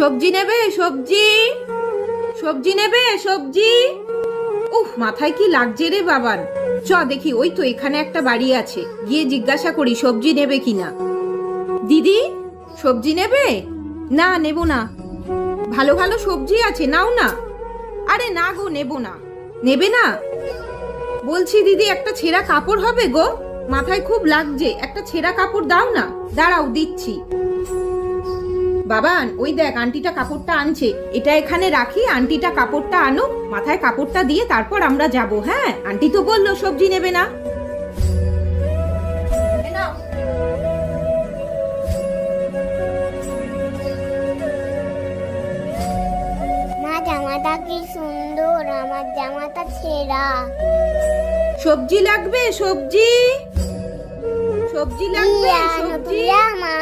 সবজি নেবে, সবজি? সবজি নেবে, সবজি? উফ, মাথায় কি লাগছে রে বাবার। চ, দেখি, ওই তো এখানে একটা বাড়ি আছে। গিয়ে জিজ্ঞাসা করি, সবজি নেবে কিনা? দিদি, সবজি নেবে? না, নেব না। ভালো ভালো সবজি আছে, নাও না। আরে না গো, নেব না। নেবে না? বলছি, দিদি, একটা ছেঁড়া কাপড় হবে গো। মাথায় খুব লাগছে, একটা ছেঁড়া কাপড় দাও না। দাঁড়াও, দিচ্ছি। বাবান ওই দেখ আন্টিটা কাপড়টা আনছে। এটা এখানে রাখি আন্টিটা কাপড়টা আনো মাথায় কাপড়টা দিয়ে তারপর আমরা যাব হ্যাঁ? আন্টি তো বলল সবজি নেবে না। জামাটা কি সুন্দর আমার জামাটা ছেঁড়া। সবজি লাগবে? সবজি? সবজি লাগবে? সবজি? জামা।